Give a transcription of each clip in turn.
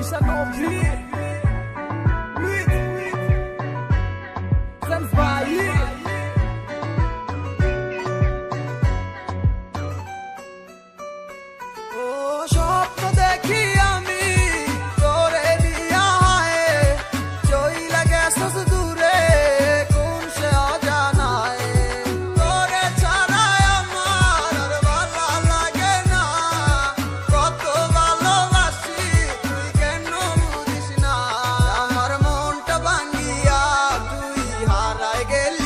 puis ça t'emplit. হারাই গেলি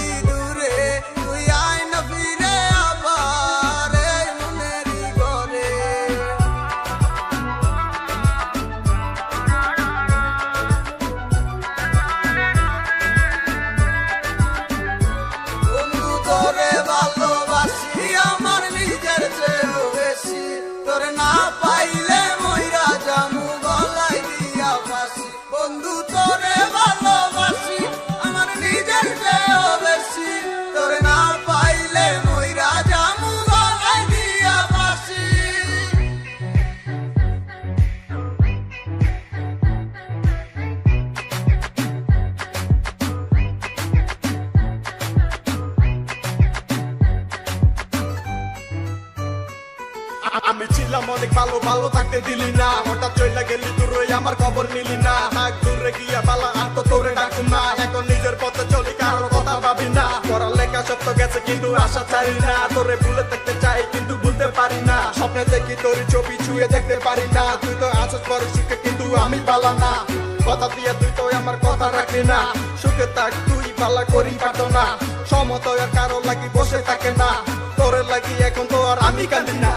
আমি ছিলাম অনেক ভালো ভালো থাকতে দিলি না। হঠাৎ চলে গেলি দূরে, আমার খবর নিলি না। হাক দূরে গিয়া বালা, আর তো তোরে ডাকুম না। এখন নিজের পথে চলি কারোর কথা ভাবি না। পড়ার লেখা সব তো গেছে, কিন্তু আশা ছাড়ি না। তোরে ভুলে থাকতে চাই, কিন্তু ভুলতে পারি না। স্বপ্নে দেখি তোর ছবি ছুঁয়ে দেখতে পারি না। তুই তো আসিস বড় সুখে কিন্তু আমি পালা না। কথা দিয়ে তুই তো আমার কথা রাখলি না। সুখে থাক, তুই পালা করি পারতো না। সমতয় কারও লাগি বসে থাকে না। তোরে লাগি এখন তো আর আমি কান্দি না।